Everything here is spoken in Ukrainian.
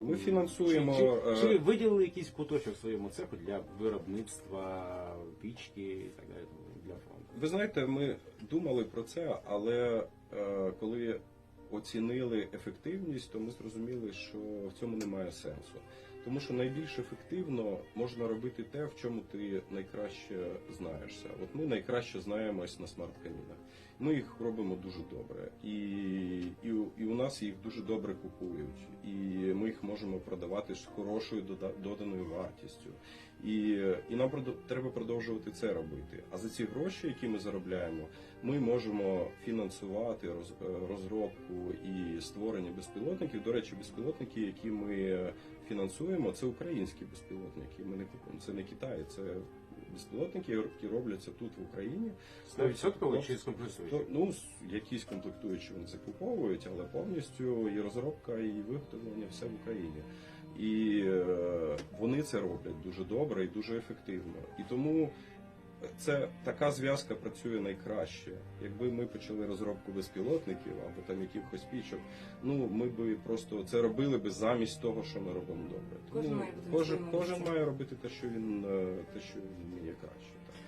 Ми фінансуємо. Чи, чи, е, чи ви виділили якийсь куточок своєму цеху для виробництва пічки і так далі для фронту? Ви знаєте, ми думали про це, але е, коли оцінили ефективність, то ми зрозуміли, що в цьому немає сенсу. Тому що найбільш ефективно можна робити те, в чому ти найкраще знаєшся. От ми найкраще знаємось на смарт-камінах. Ми їх робимо дуже добре, і, і, у- і у нас їх дуже добре купують, і їх можемо продавати з хорошою дода- доданою вартістю. І, і нам треба продовжувати це робити. А за ці гроші, які ми заробляємо, ми можемо фінансувати роз- е, розробку і створення безпілотників. До речі, безпілотники, які ми фінансуємо, це українські безпілотники. Ми не купуємо. Це не Китай, це безпілотники, які робляться тут в Україні. 100% чи з комплексуючи? Ну, якісь комплектуючі вони закуповують, але повністю і розробка, і виготовлення все в Україні. І е, вони це роблять дуже добре і дуже ефективно. І тому це така зв'язка працює найкраще. Якби ми почали розробку безпілотників або там якихось пічок, ну ми би просто це робили би замість того, що ми робимо добре. Кожен Тому має кожен, кожен має робити те, що він е, те, що він вміє краще. Так.